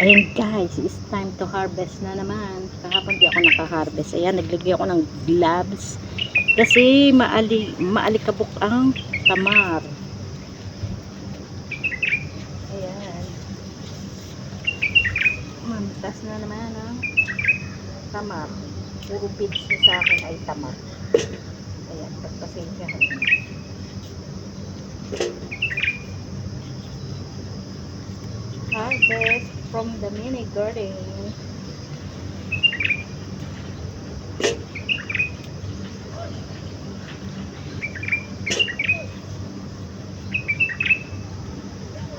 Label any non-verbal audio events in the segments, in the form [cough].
Ayan guys, it's time to harvest na naman. Kahapon di ako naka-harvest. Ayan, naglagay ako ng gloves. Kasi maali, maalikabok ang tamar. Ayan. Mantas na naman ang tamar. Puro pigs na sa akin ay tamar. Ayan, pagpasensyahan. Harvest from the mini garden.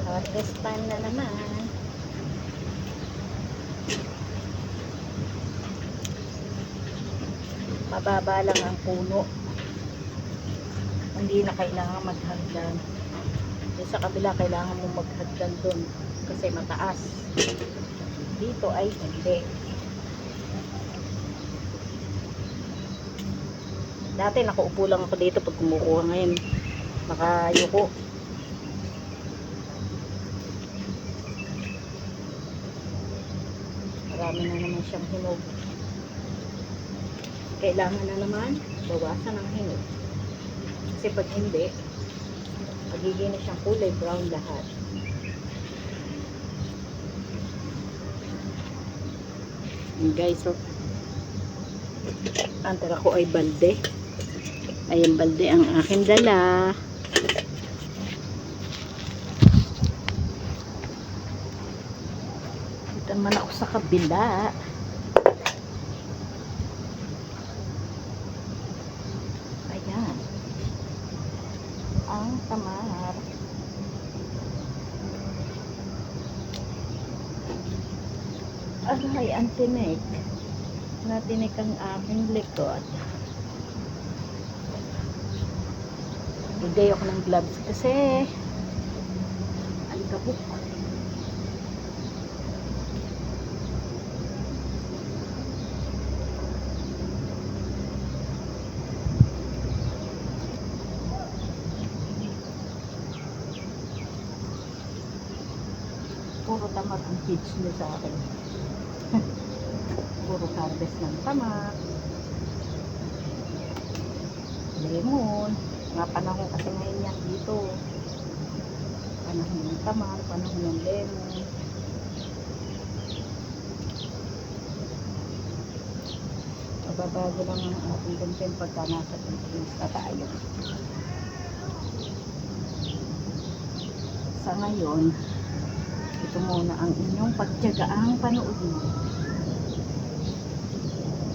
Harvest time na naman. Mababa lang ang puno. Hindi na kailangan maghagdan. Sa kabila kailangan mo maghagdan doon kasi mataas. Dito ay hindi. Dati nakaupo lang ako dito pag kumukuha ngayon. Nakayuko. Marami na naman siyang hinog. Kailangan na naman bawasan ang hinog. Kasi pag hindi, magiging na siyang kulay brown lahat. Ayan, guys oh. ang tira ko ay balde ayan balde ang aking dala dito naman ako sa kabila ayan ang tamar Aray, ang tinik. Natinik ang aking likod. Bigay ako ng gloves kasi alikabok. Puro tamad ang kids niya sa akin. [laughs] Puro harvest ng tamak. Lemon. Mga panahon kasi ngayon yan dito. Panahon ng tamak, panahon ng lemon. Mababago lang ang ating content pagka nasa Philippines na tayo. Sa ngayon, ito muna ang inyong pagtiyagaang panood mo.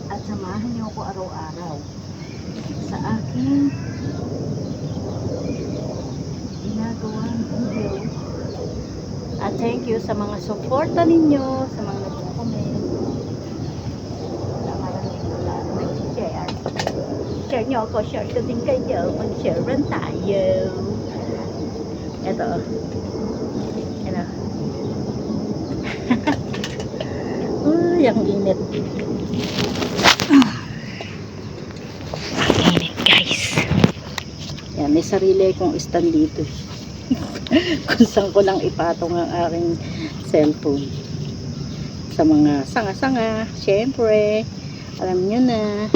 At samahan niyo ako araw-araw sa aking ginagawang video. At thank you sa mga suporta ninyo, sa mga nagko-comment. Share niyo ako, share ko din kayo. Mag-share rin tayo. Ito. Ano? Uy, ang init. Ang init, guys. Yan, may sarili akong stand dito. [laughs] Kung saan ko lang ipatong ang aking cellphone. Sa mga sanga-sanga, syempre, alam nyo na.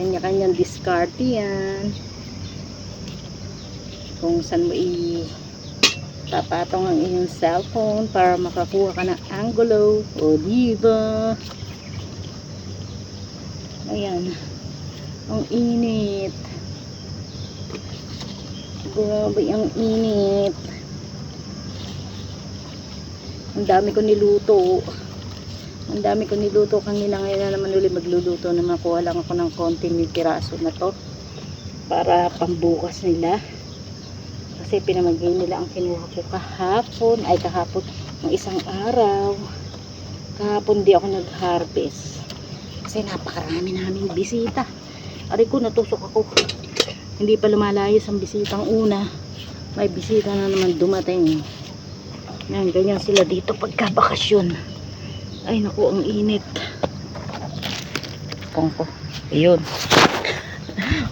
Kanya-kanyang discard yan. Kung saan mo i papatong ang iyong cellphone para makakuha ka ng angulo o diba ayan. Ang init. Grabe ang init. Ang dami ko niluto. Ang dami ko niluto. Kanina ngayon na naman ulit magluluto na makuha lang ako ng konting piraso na to para pambukas nila kasi pinamagay nila ang kinuha ko kahapon. Ay kahapon. Ng isang araw. Kahapon di ako nag-harvest. Kasi napakarami namin bisita. Ari ko natusok ako. Hindi pa lumalayos ang bisitang una. May bisita na naman dumating. Yan ganyan sila dito pagka bakasyon ay naku ang init. Kung ko ayun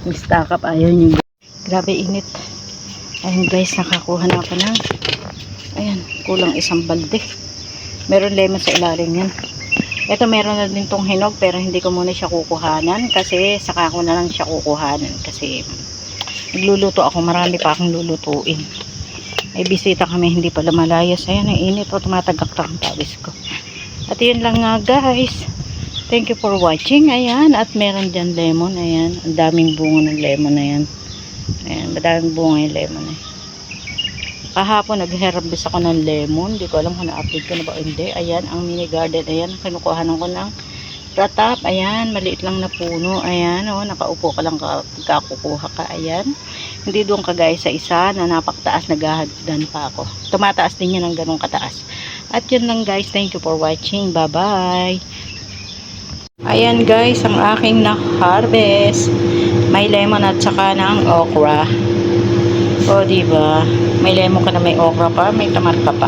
[laughs] up ayaw nyo grabe init Ayun guys, nakakuha na ako ng ayan, Kulang isang balde. Meron lemon sa ilalim yan. Ito meron na din tong hinog pero hindi ko muna siya kukuhanan kasi saka ko na lang siya kukuhanan kasi nagluluto ako. Marami pa akong lulutuin. May bisita kami hindi pala malayas. Ayan, ang init o tumatagak-tak ang pawis ko. At yun lang nga guys. Thank you for watching. Ayan. At meron dyan lemon. Ayan. Ang daming bunga ng lemon na yan. Ayan. Madaming bunga yung lemon eh. Kahapon nag-herbis ako ng lemon. Hindi ko alam kung na-upload ko na ba hindi. Ayan. Ang mini garden. Ayan. Kinukuhanan ko ng ratap. Ayan. Maliit lang na puno. Ayan. Oh, nakaupo ka lang ka, pagkakukuha ka. Ayan. Hindi doon kagaya sa isa na napakataas. Naghahagdan pa ako. Tumataas din yan ng ganong kataas. At yun lang guys. Thank you for watching. Bye-bye. Ayan guys, ang aking na-harvest. May lemon at saka ng okra. O, diba? May lemon ka na may okra pa, may tamar ka pa.